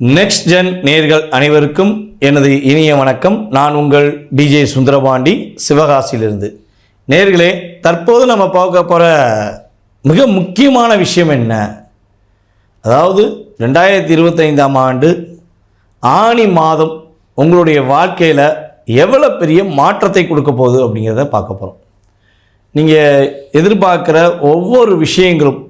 Next gen நேர்கள் அனைவருக்கும் எனது இனிய வணக்கம். நான் உங்கள் டிஜே சுந்தரபாண்டி சிவகாசியிலிருந்து. நேர்களே தற்போது நம்ம பார்க்க போகிற மிக முக்கியமான விஷயம் என்ன? அதாவது ரெண்டாயிரத்தி இருபத்தைந்தாம் ஆண்டு ஆணி மாதம் உங்களுடைய வாழ்க்கையில் எவ்வளோ பெரிய மாற்றத்தை கொடுக்க போகுது அப்படிங்கிறத பார்க்க போகிறோம் நீங்கள் எதிர்பார்க்குற ஒவ்வொரு விஷயங்களும்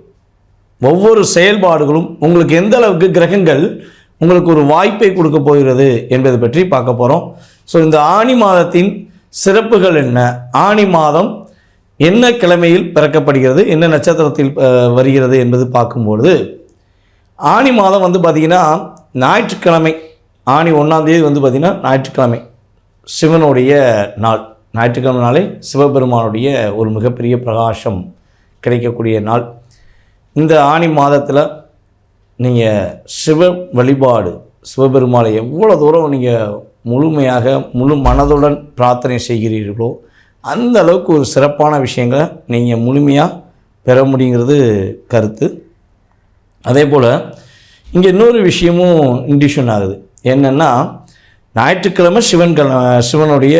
ஒவ்வொரு செயல்பாடுகளும் உங்களுக்கு எந்த அளவுக்கு கிரகங்கள் உங்களுக்கு ஒரு வாய்ப்பை கொடுக்க போகிறது என்பது பற்றி பார்க்க போகிறோம் ஸோ இந்த ஆணி மாதத்தின் சிறப்புகள் என்ன? ஆணி மாதம் என்ன கிழமையில் பிறக்கப்படுகிறது? என்ன நட்சத்திரத்தில் வருகிறது என்பது பார்க்கும்பொழுது ஆணி மாதம் வந்து பார்த்திங்கன்னா ஞாயிற்றுக்கிழமை ஆணி ஒன்றாந்தேதி வந்து பார்த்திங்கன்னா ஞாயிற்றுக்கிழமை சிவனுடைய நாள். ஞாயிற்றுக்கிழமை நாளே சிவபெருமானுடைய ஒரு மிகப்பெரிய பிரகாசம் கிடைக்கக்கூடிய நாள். இந்த ஆணி மாதத்தில் நீங்கள் சிவ வழிபாடு சிவபெருமானை எவ்வளோ தூரம் நீங்கள் முழுமையாக முழு மனதுடன் பிரார்த்தனை செய்கிறீர்களோ அந்த அளவுக்கு ஒரு சிறப்பான விஷயங்களை நீங்கள் முழுமையாக பெற முடியுங்கிறது கருத்து. அதே போல் இங்கே இன்னொரு விஷயமும் இண்டிஷன் ஆகுது. என்னென்னா ஞாயிற்றுக்கிழமை சிவன் கிழ சிவனுடைய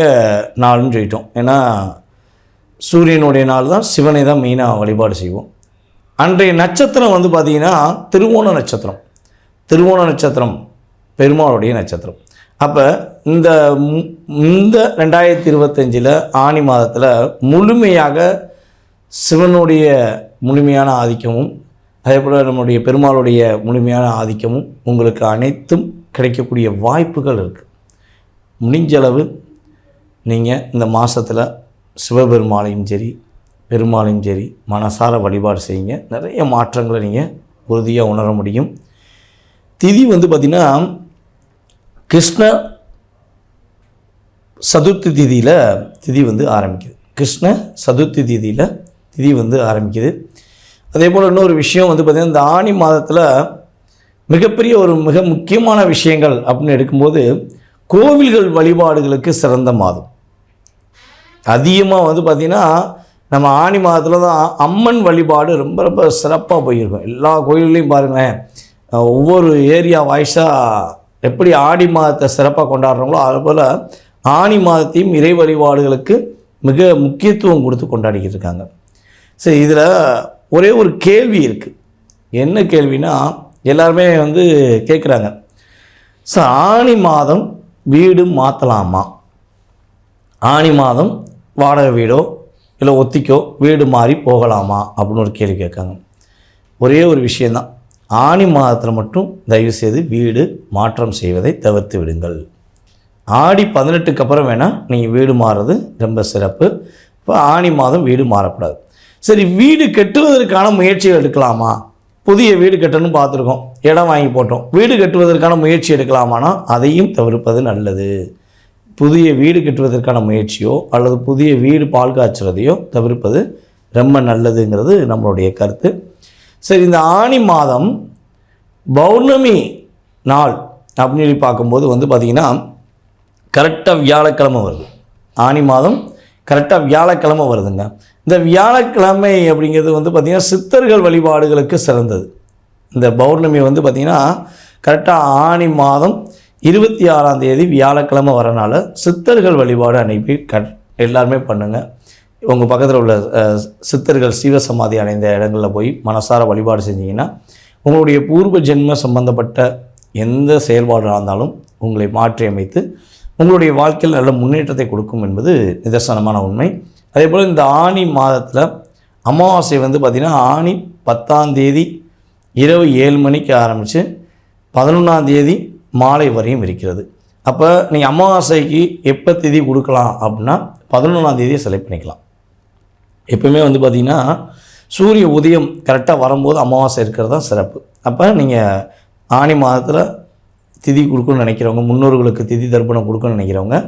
நாள்னு சொல்லிட்டோம். ஏன்னா சூரியனுடைய நாள் தான் சிவனை தான் மெயினாக வழிபாடு செய்வோம். அன்றைய நட்சத்திரம் வந்து பார்த்திங்கன்னா திருவோண நட்சத்திரம். திருவோண நட்சத்திரம் பெருமாளுடைய நட்சத்திரம். அப்போ இந்த மு- இந்த ரெண்டாயிரத்தி இருபத்தஞ்சில் ஆணி மாதத்தில் முழுமையாக சிவனுடைய முழுமையான ஆதிக்கமும் அதே போல் நம்முடைய பெருமாளுடைய முழுமையான ஆதிக்கமும் உங்களுக்கு அனைத்தும் கிடைக்கக்கூடிய வாய்ப்புகள் இருக்குது முடிஞ்சளவு நீங்கள் இந்த மாதத்தில் சிவபெருமாளையும் சரி பெருமாளையும் சரி மனசார வழிபாடு செய்யுங்க. நிறைய மாற்றங்களை நீங்கள் உறுதியாக உணர முடியும். திதி வந்து பார்த்திங்கன்னா கிருஷ்ண சதுர்த்தி திதியில் திதி வந்து ஆரம்பிக்குது. கிருஷ்ண சதுர்த்தி திதியில் திதி வந்து ஆரம்பிக்குது. அதே போல் இன்னொரு விஷயம் வந்து பார்த்திங்கன்னா இந்த ஆணி மாதத்தில் மிகப்பெரிய ஒரு மிக முக்கியமான விஷயங்கள் அப்படின்னு எடுக்கும்போது கோவில்கள் வழிபாடுகளுக்கு சிறந்த மாதம். அதிகமாக வந்து பார்த்திங்கன்னா நம்ம ஆணி மாதத்தில் தான் அம்மன் வழிபாடு ரொம்ப ரொம்ப சிறப்பாக போயிருக்கும். எல்லா கோயில்லையும் பாருங்களேன். ஒவ்வொரு ஏரியா வாய்ஸாக எப்படி ஆடி மாதத்தை சிறப்பாக கொண்டாடுறாங்களோ அதுபோல் ஆணி மாதத்தையும் இறை வழிபாடுகளுக்கு மிக முக்கியத்துவம் கொடுத்து கொண்டாடிக்கிட்டு இருக்காங்க. சரி இதில் ஒரே ஒரு கேள்வி இருக்குது என்ன கேள்வினா எல்லாருமே வந்து கேட்குறாங்க ஸோ ஆணி மாதம் வீடு மாற்றலாமா ஆணி மாதம் வாடகை வீடோ இல்லை ஒத்திக்கோ வீடு மாறி போகலாமா அப்படின்னு ஒரு கேள்வி கேட்காங்க. ஒரே ஒரு விஷயந்தான். ஆணி மாதத்தில் மட்டும் தயவு செய்து வீடு மாற்றம் செய்வதை தவிர்த்து விடுங்கள். ஆடி பதினெட்டுக்கு அப்புறம் வேணால் நீங்கள் வீடு மாறுறது ரொம்ப சிறப்பு. இப்போ ஆணி மாதம் வீடு மாறக்கூடாது. சரி வீடு கட்டுவதற்கான முயற்சிகள் எடுக்கலாமா? புதிய வீடு கட்டணும்னு பார்த்துருக்கோம். இடம் வாங்கி போட்டோம். வீடு கட்டுவதற்கான முயற்சி எடுக்கலாமானா அதையும் தவிர்ப்பது நல்லது. புதிய வீடு கட்டுவதற்கான முயற்சியோ அல்லது புதிய வீடு பால் காய்ச்சுறதையோ தவிர்ப்பது ரொம்ப நல்லதுங்கிறது நம்மளுடைய கருத்து. சரி இந்த ஆணி மாதம் பௌர்ணமி நாள் அப்படின்னு சொல்லி பார்க்கும்போது வந்து பார்த்திங்கன்னா கரெக்டாக வியாழக்கிழமை வருது. ஆனி மாதம் கரெக்டாக வியாழக்கிழமை வருதுங்க. இந்த வியாழக்கிழமை அப்படிங்கிறது வந்து பார்த்திங்கன்னா சித்தர்கள் வழிபாடுகளுக்கு சிறந்தது. இந்த பௌர்ணமி வந்து பார்த்திங்கன்னா கரெக்டாக ஆனி மாதம் இருபத்தி ஆறாம் தேதி வியாழக்கிழமை வரனால சித்தர்கள் வழிபாடு அனுப்பி கட் எல்லாருமே பண்ணுங்கள் உங்கள் பக்கத்தில் உள்ள சித்தர்கள் சித்தர்கள் சீவசமாதி அடைந்த இடங்களில் போய் மனசார வழிபாடு செஞ்சீங்கன்னா உங்களுடைய பூர்வ ஜென்ம சம்பந்தப்பட்ட எந்த செயல்பாடாக இருந்தாலும் உங்களை மாற்றி அமைத்து உங்களுடைய வாழ்க்கையில் நல்ல முன்னேற்றத்தை கொடுக்கும் என்பது நிதர்சனமான உண்மை. அதே போல் இந்த ஆணி மாதத்தில் அமாவாசை வந்து பார்த்திங்கன்னா ஆணி பத்தாம் தேதி இரவு ஏழு மணிக்கு ஆரம்பித்து பதினொன்றாம் தேதி மாலை வரையும் இருக்கிறது. அப்போ நீங்கள் அமாவாசைக்கு எப்போ திதி கொடுக்கலாம் அப்படின்னா பதினொன்றாம் தேதியை செலக்ட் பண்ணிக்கலாம். எப்பவுமே வந்து பார்த்திங்கன்னா சூரிய உதயம் கரெக்டாக வரும்போது அமாவாசை இருக்கிறது தான் சிறப்பு. அப்போ நீங்கள் ஆணி மாதத்தில் திதி கொடுக்கணும்னு நினைக்கிறவங்க முன்னோர்களுக்கு திதி தர்ப்பணம் கொடுக்கணும்னு நினைக்கிறவங்க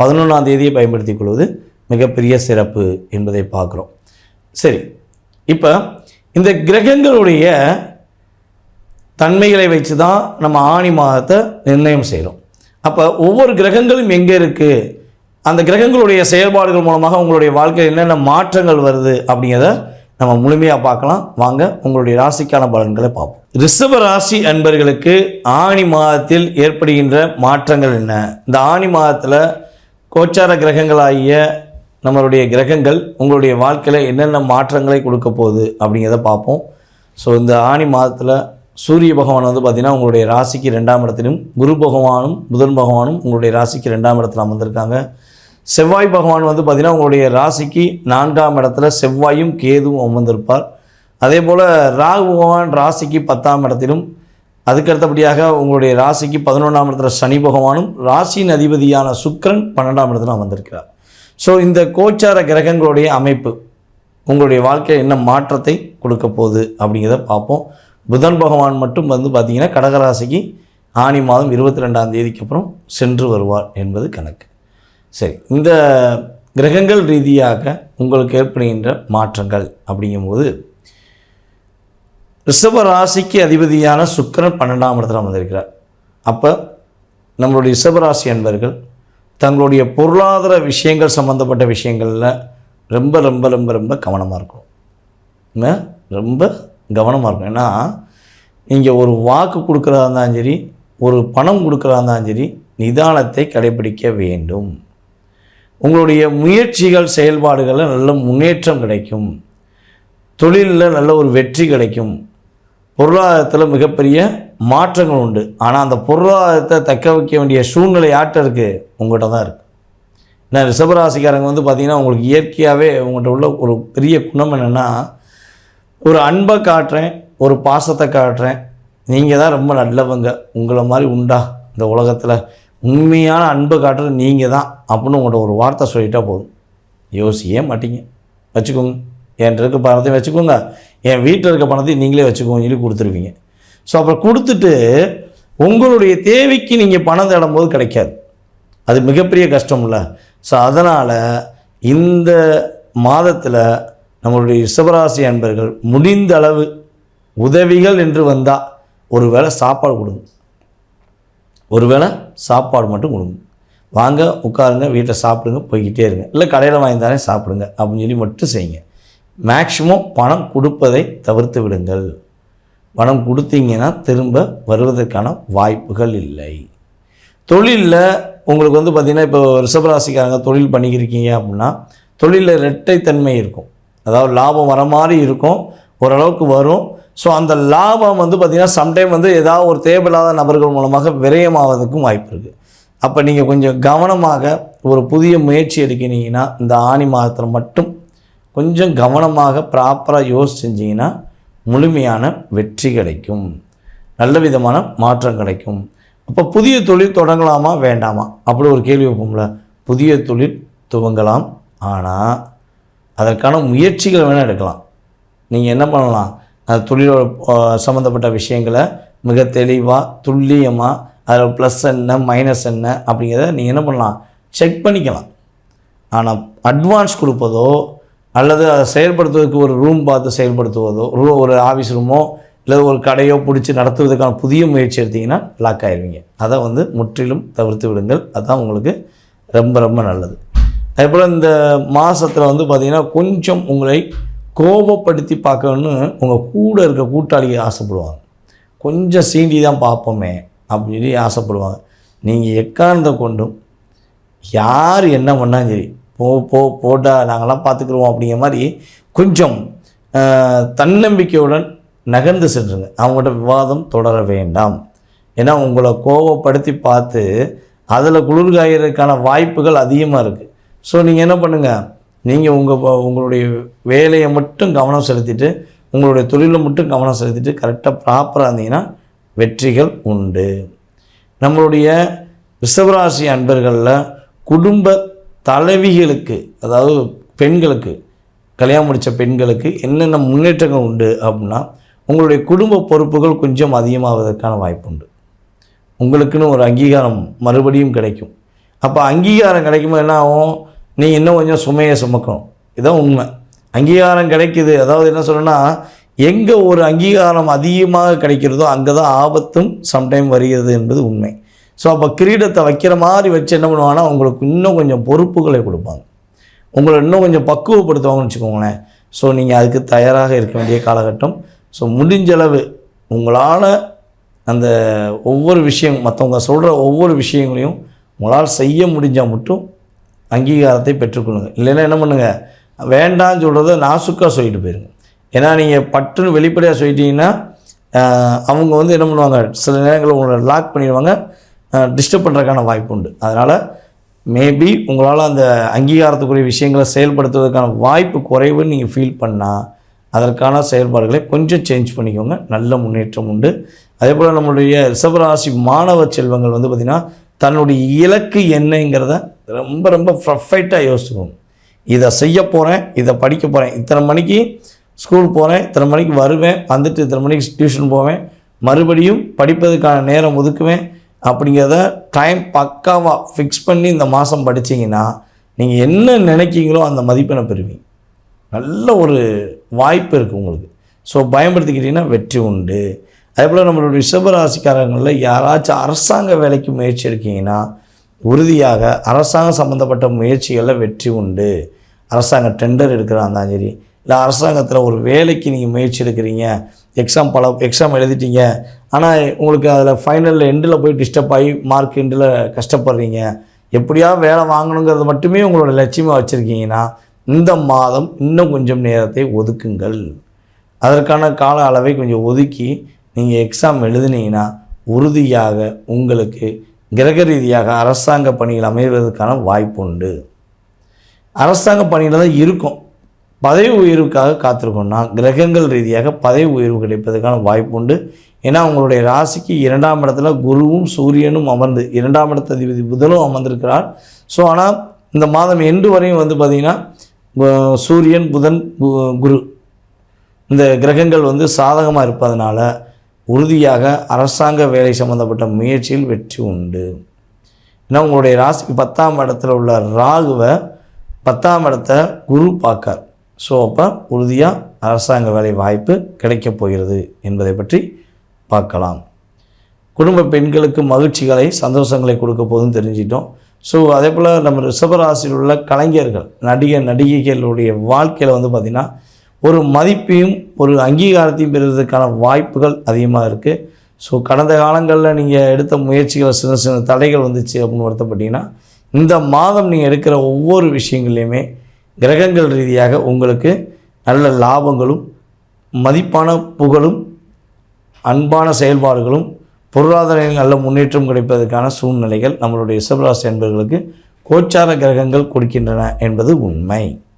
பதினொன்றாம் தேதியை பயன்படுத்திக் கொள்வது மிகப்பெரிய சிறப்பு என்பதை பார்க்குறோம். சரி இப்போ இந்த கிரகங்களுடைய தன்மைகளை வச்சு தான் நம்ம ஆணி மாதத்தை நிர்ணயம் செய்கிறோம் அப்போ ஒவ்வொரு கிரகங்களும் எங்கே இருக்குது அந்த கிரகங்களுடைய செயல்பாடுகள் மூலமாக உங்களுடைய வாழ்க்கையில் என்னென்ன மாற்றங்கள் வருது அப்படிங்கிறத நம்ம முழுமையாக பார்க்கலாம். வாங்க உங்களுடைய ராசிக்கான பலன்களை பார்ப்போம். ரிஷப ராசி அன்பர்களுக்கு ஆணி மாதத்தில் ஏற்படுகின்ற மாற்றங்கள் என்ன? இந்த ஆணி மாதத்தில் கோச்சார கிரகங்களாகிய நம்மளுடைய கிரகங்கள் உங்களுடைய வாழ்க்கையில் என்னென்ன மாற்றங்களை கொடுக்க போகுது அப்படிங்கிறத பார்ப்போம். ஸோ இந்த ஆணி மாதத்தில் சூரிய பகவான் வந்து பார்த்திங்கன்னா உங்களுடைய ராசிக்கு ரெண்டாம் இடத்திலும் குரு பகவானும் புதன் பகவானும் உங்களுடைய ராசிக்கு ரெண்டாம் இடத்துல அமர்ந்திருக்காங்க. செவ்வாய் பகவான் வந்து பார்த்திங்கன்னா உங்களுடைய ராசிக்கு நான்காம் இடத்துல செவ்வாயும் கேதுவும் அமர்ந்திருப்பார். அதே போல் ராகு பகவான் ராசிக்கு பத்தாம் இடத்திலும் அதுக்கு அடுத்தபடியாக உங்களுடைய ராசிக்கு பதினொன்றாம் இடத்துல சனி பகவானும் ராசியின் அதிபதியான சுக்கிரன் பன்னெண்டாம் இடத்துல அமர்ந்திருக்கிறார். ஸோ இந்த கோச்சார கிரகங்களுடைய அமைப்பு உங்களுடைய வாழ்க்கையில் என்ன மாற்றத்தை கொடுக்க போகுது அப்படிங்கிறத பார்ப்போம். புதன் பகவான் மட்டும் வந்து பார்த்திங்கன்னா கடகராசிக்கு ஆனி மாதம் இருபத்தி ரெண்டாம் தேதிக்கு அப்புறம் சென்று வருவார் என்பது கணக்கு. சரி இந்த கிரகங்கள் ரீதியாக உங்களுக்கு ஏற்படுகின்ற மாற்றங்கள் அப்படிங்கும்போது ரிஷப ராசிக்கு அதிபதியான சுக்கிரன் பன்னெண்டாம் இடத்துல வந்திருக்கிறார் அப்போ நம்மளுடைய ரிஷபராசி அன்பர்கள் தங்களுடைய பொருளாதார விஷயங்கள் சம்மந்தப்பட்ட விஷயங்களில் ரொம்ப ரொம்ப ரொம்ப ரொம்ப கவனமாக இருக்கும் ரொம்ப கவனமாக இருக்கும் ஏன்னா நீங்கள் ஒரு வாக்கு கொடுக்குறதா இருந்தாலும் சரி ஒரு பணம் கொடுக்குறதா இருந்தாலும் சரி நிதானத்தை கடைபிடிக்க வேண்டும். உங்களுடைய முயற்சிகள் செயல்பாடுகளில் நல்ல முன்னேற்றம் கிடைக்கும். தொழிலில் நல்ல ஒரு வெற்றி கிடைக்கும். பொருளாதாரத்தில் மிகப்பெரிய மாற்றங்கள் உண்டு. ஆனால் அந்த பொருளாதாரத்தை தக்க வைக்க வேண்டிய சூழ்நிலை யார்கிட்ட இருக்குது உங்கள்கிட்ட தான் இருக்குது ஏன்னா ரிஷபராசிக்காரங்க வந்து பார்த்திங்கன்னா உங்களுக்கு இயற்கையாகவே உங்கள்கிட்ட உள்ள ஒரு பெரிய குணம் என்னென்னா ஒரு அன்பை காட்டுறேன் ஒரு பாசத்தை காட்டுறேன். நீங்கள் தான் ரொம்ப நல்லவங்க. உங்களை மாதிரி உண்டா இந்த உலகத்தில்? உண்மையான அன்பை காட்டுறது நீங்கள் தான் அப்படின்னு உங்கள்கிட்ட ஒரு வார்த்தை சொல்லிட்டா போதும். யோசிக்கவே மாட்டீங்க. வச்சுக்கோங்க. என்கிட்ட இருக்க பணத்தையும் வச்சுக்கோங்க. என் வீட்டில் இருக்க பணத்தையும் நீங்களே வச்சுக்கோங்க சொல்லி கொடுத்துருவீங்க. ஸோ அப்புறம் கொடுத்துட்டு உங்களுடைய தேவைக்கு நீங்கள் பணம் தேடும்போது கிடைக்காது. அது மிகப்பெரிய கஷ்டம்ல. ஸோ அதனால் இந்த மாதத்தில் நம்மளுடைய ரிஷபராசி அன்பர்கள் முடிந்த அளவு உதவிகள் என்று வந்தால் ஒரு வேளை சாப்பாடு கொடுங்க. ஒரு வேளை சாப்பாடு மட்டும் கொடுங்க. வாங்க உட்காருங்க வீட்டில் சாப்பிடுங்க போய்கிட்டே இருங்க. இல்லை கடையில் வாங்கி சாப்பிடுங்க அப்படின்னு சொல்லி மட்டும் செய்யுங்க. மேக்ஸிமம் பணம் கொடுப்பதை தவிர்த்து விடுங்கள். பணம் கொடுத்தீங்கன்னா திரும்ப வருவதற்கான வாய்ப்புகள் இல்லை. தொழிலில் உங்களுக்கு வந்து பார்த்திங்கன்னா இப்போ ரிஷபராசிக்காரங்க தொழில் பண்ணிக்கிருக்கீங்க அப்படின்னா தொழிலில் இரட்டைத்தன்மை இருக்கும். அதாவது லாபம் வர மாதிரி இருக்கும் ஓரளவுக்கு வரும். ஸோ அந்த லாபம் வந்து பார்த்திங்கன்னா சம்டைம் வந்து ஏதாவது ஒரு தேவையில்லாத நபர்கள் மூலமாக விரயமாவதற்கும் வாய்ப்பு இருக்குது அப்போ நீங்கள் கொஞ்சம் கவனமாக ஒரு புதிய முயற்சி எடுக்கினீங்கன்னா இந்த ஆணி மாதத்தில் மட்டும் கொஞ்சம் கவனமாக ப்ராப்பராக யோசி செஞ்சிங்கன்னா முழுமையான வெற்றி கிடைக்கும். நல்ல விதமான மாற்றம் கிடைக்கும். அப்போ புதிய தொழில் தொடங்கலாமா வேண்டாமா? அப்படி ஒரு கேள்வி வைப்போம்ல. புதிய தொழில் துவங்கலாம். ஆனால் அதற்கான முயற்சிகள் வேணால் எடுக்கலாம். நீங்கள் என்ன பண்ணலாம்? அந்த தொழிலோட சம்மந்தப்பட்ட விஷயங்களை மிக தெளிவாக துல்லியமாக அதில் ப்ளஸ் என்ன மைனஸ் என்ன அப்படிங்கிறத நீங்கள் என்ன பண்ணலாம்? செக் பண்ணிக்கலாம். ஆனால் அட்வான்ஸ் கொடுப்பதோ அல்லது அதை செயல்படுத்துவதற்கு ஒரு ரூம் பார்த்து செயல்படுத்துவதோ ரூ ஒரு ஆஃபீஸ் ரூமோ இல்லை ஒரு கடையோ பிடிச்சி நடத்துவதற்கான புதிய முயற்சி எடுத்தீங்கன்னா லாக் ஆயிருவீங்க. அதை வந்து முற்றிலும் தவிர்த்து விடுங்கள். அதுதான் உங்களுக்கு ரொம்ப ரொம்ப நல்லது. அதே போல் இந்த மாதத்தில் வந்து பார்த்திங்கன்னா கொஞ்சம் உங்களை கோபப்படுத்தி பார்க்கணுன்னு உங்கள் கூட இருக்க கூட்டாளிகள் ஆசைப்படுவாங்க. கொஞ்சம் சீண்டி தான் பார்ப்போமே அப்படின்னு சொல்லி ஆசைப்படுவாங்க. நீங்கள் எக்காரணத்தை கொண்டும் யார் என்ன பண்ணாலும் சரி போ போ போட்டால் நாங்களாம் பார்த்துக்குருவோம் அப்படிங்கிற மாதிரி கொஞ்சம் தன்னம்பிக்கையுடன் நகர்ந்து சென்றுங்க. அவங்கள்ட்ட விவாதம் தொடர வேண்டாம். ஏன்னா உங்களை கோவப்படுத்தி பார்த்து அதில் குளிர்காயறதுக்கான வாய்ப்புகள் அதிகமாக இருக்குது ஸோ நீங்கள் என்ன பண்ணுங்கள் நீங்கள் உங்கள் உங்களுடைய வேலையை மட்டும் கவனம் செலுத்திட்டு உங்களுடைய தொழிலை மட்டும் கவனம் செலுத்திட்டு கரெக்டாக ப்ராப்பராக இருந்தீங்கன்னா வெற்றிகள் உண்டு. நம்மளுடைய ரிஷபராசி அன்பர்களில் குடும்ப தலைவிகளுக்கு அதாவது பெண்களுக்கு கல்யாணம் முடித்த பெண்களுக்கு என்னென்ன முன்னேற்றங்கள் உண்டு அப்படின்னா உங்களுடைய குடும்ப பொறுப்புகள் கொஞ்சம் அதிகமாவதற்கான வாய்ப்பு உண்டு. உங்களுக்குன்னு ஒரு அங்கீகாரம் மறுபடியும் கிடைக்கும். அப்போ அங்கீகாரம் கிடைக்கும்போது என்ன ஆகும்? நீ இன்னும் கொஞ்சம் சுமையை சுமக்கணும். இதுதான் உண்மை. அங்கீகாரம் கிடைக்குது. அதாவது என்ன சொல்லணும்னா எங்கே ஒரு அங்கீகாரம் அதிகமாக கிடைக்கிறதோ அங்கே தான் ஆபத்தும் சம்டைம் வருகிறது என்பது உண்மை. ஸோ அப்போ கிரீடத்தை வைக்கிற மாதிரி வச்சு என்ன பண்ணுவாங்கன்னா உங்களுக்கு இன்னும் கொஞ்சம் பொறுப்புகளை கொடுப்பாங்க. உங்களை இன்னும் கொஞ்சம் பக்குவப்படுத்துவாங்கன்னு வச்சுக்கோங்களேன். ஸோ நீங்கள் அதுக்கு தயாராக இருக்க வேண்டிய காலகட்டம். ஸோ முடிஞ்சளவு உங்களால் அந்த ஒவ்வொரு விஷயம் மற்றவங்க சொல்கிற ஒவ்வொரு விஷயங்களையும் உங்களால் செய்ய முடிஞ்சால் மட்டும் அங்கீகாரத்தை பெற்றுக்கொள்ளுங்க. இல்லைன்னா என்ன பண்ணுங்கள் வேண்டாம்னு சொல்கிறத நாசுக்காக சொல்லிட்டு போயிருங்க. ஏன்னா நீங்கள் பட்டுன்னு வெளிப்படையாக சொல்லிட்டீங்கன்னா அவங்க வந்து என்ன பண்ணுவாங்க? சில நேரங்களில் உங்களை லாக் பண்ணிடுவாங்க. டிஸ்டர்ப் பண்ணுறதுக்கான வாய்ப்பு உண்டு. அதனால் மேபி உங்களால் அந்த அங்கீகாரத்துக்குரிய விஷயங்களை செயல்படுத்துவதற்கான வாய்ப்பு குறைவுன்னு நீங்கள் ஃபீல் பண்ணால் அதற்கான செயல்பாடுகளை கொஞ்சம் சேஞ்ச் பண்ணிக்கோங்க. நல்ல முன்னேற்றம் உண்டு. அதே போல் நம்மளுடைய ரிஷபராசி மாணவ செல்வங்கள் வந்து பார்த்திங்கன்னா தன்னுடைய இலக்கு என்னங்கிறத ரொம்ப ரொம்ப பர்ஃபெக்டாக யோசிச்சுக்கோங்க. இதை செய்ய போகிறேன் இதை படிக்க போகிறேன் இத்தனை மணிக்கு ஸ்கூல் போகிறேன் இத்தனை மணிக்கு வருவேன் வந்துட்டு இத்தனை மணிக்கு டியூஷன் போவேன். மறுபடியும் படிப்பதற்கான நேரம் ஒதுக்குவேன். அப்படிங்கிறத டைம் பக்காவாக ஃபிக்ஸ் பண்ணி இந்த மாதம் படித்தீங்கன்னா நீங்கள் என்ன நினைக்கிங்களோ அந்த மதிப்பெண்ணை பெறுவீங்க. நல்ல ஒரு வாய்ப்பு இருக்குது உங்களுக்கு. ஸோ பயன்படுத்திக்கிட்டிங்கன்னா வெற்றி உண்டு. அதே போல் நம்மளுடைய ரிஷபராசிக்காரங்களில் யாராச்சும் அரசாங்க வேலைக்கு முயற்சி எடுக்கீங்கன்னா உறுதியாக அரசாங்கம் சம்மந்தப்பட்ட முயற்சிகளில் வெற்றி உண்டு. அரசாங்க டெண்டர் எடுக்கிறாந்தான் சரி இல்லை அரசாங்கத்தில் ஒரு வேலைக்கு நீங்கள் முயற்சி எடுக்கிறீங்க. எக்ஸாம் பல எக்ஸாம் எழுதிட்டீங்க. ஆனால் உங்களுக்கு அதில் ஃபைனலில் எண்டில் போய் டிஸ்டர்ப் ஆகி மார்க் எண்டில் கஷ்டப்படுறீங்க. எப்படியாவது வேலை வாங்கணுங்கிறது மட்டுமே உங்களோட லட்சியமாக வச்சுருக்கீங்கன்னா இந்த மாதம் இன்னும் கொஞ்சம் நேரத்தை ஒதுக்குங்கள். அதற்கான கால அளவை கொஞ்சம் ஒதுக்கி நீங்கள் எக்ஸாம் எழுதுனீங்கன்னா உறுதியாக உங்களுக்கு கிரக ரீதியாக அரசாங்க பணிகள் அமைவதற்கான வாய்ப்பு உண்டு. அரசாங்க பணியில் தான் இருக்கும். பதவி உயர்வுக்காக காத்திருக்கோம்னா கிரகங்கள் ரீதியாக பதவி உயர்வு கிடைப்பதற்கான வாய்ப்பு உண்டு. ஏன்னா உங்களுடைய ராசிக்கு இரண்டாம் இடத்துல குருவும் சூரியனும் அமர்ந்து இரண்டாம் இடத்த அதிபதி புதனும் அமர்ந்திருக்கிறார். ஸோ ஆனால் இந்த மாதம் எண்டு வரையும் வந்து பார்த்திங்கன்னா சூரியன் புதன் கு- குரு. இந்த கிரகங்கள் வந்து சாதகமாக இருப்பதனால உறுதியாக அரசாங்க வேலை சம்பந்தப்பட்ட முயற்சியில் வெற்றி உண்டு. ஏன்னா உங்களுடைய ராசிக்கு பத்தாம் இடத்துல உள்ள ராகுவை பத்தாம் இடத்த குரு பார்க்கார். ஸோ அப்போ உறுதியாக அரசாங்க வேலை வாய்ப்பு கிடைக்கப் போகிறது என்பதை பற்றி பார்க்கலாம். குடும்ப பெண்களுக்கு மகிழ்ச்சிகளை சந்தோஷங்களை கொடுக்க போதும் தெரிஞ்சிட்டோம் ஸோ அதே போல் நம்ம ரிஷபராசியில் உள்ள கலைஞர்கள் நடிகர் நடிகைகளுடைய வாழ்க்கையில் வந்து பார்த்திங்கன்னா ஒரு மதிப்பையும் ஒரு அங்கீகாரத்தையும் பெறுவதற்கான வாய்ப்புகள் அதிகமாக இருக்குது ஸோ கடந்த காலங்களில் நீங்கள் எடுத்த முயற்சிகள் சின்ன சின்ன தடைகள் வந்துச்சு அப்படின்னு வருத்தப்பட்டீங்கன்னா இந்த மாதம் நீங்கள் எடுக்கிற ஒவ்வொரு விஷயங்கள்லையுமே கிரகங்கள் ரீதியாக உங்களுக்கு நல்ல லாபங்களும் மதிப்பான புகழும் அன்பான செயல்பாடுகளும் பொருளாதார நல்ல முன்னேற்றம் கிடைப்பதற்கான சூழ்நிலைகள் நம்மளுடைய ரிஷபராசி என்பவர்களுக்கு கோச்சார கிரகங்கள் கொடுக்கின்றன என்பது உண்மை.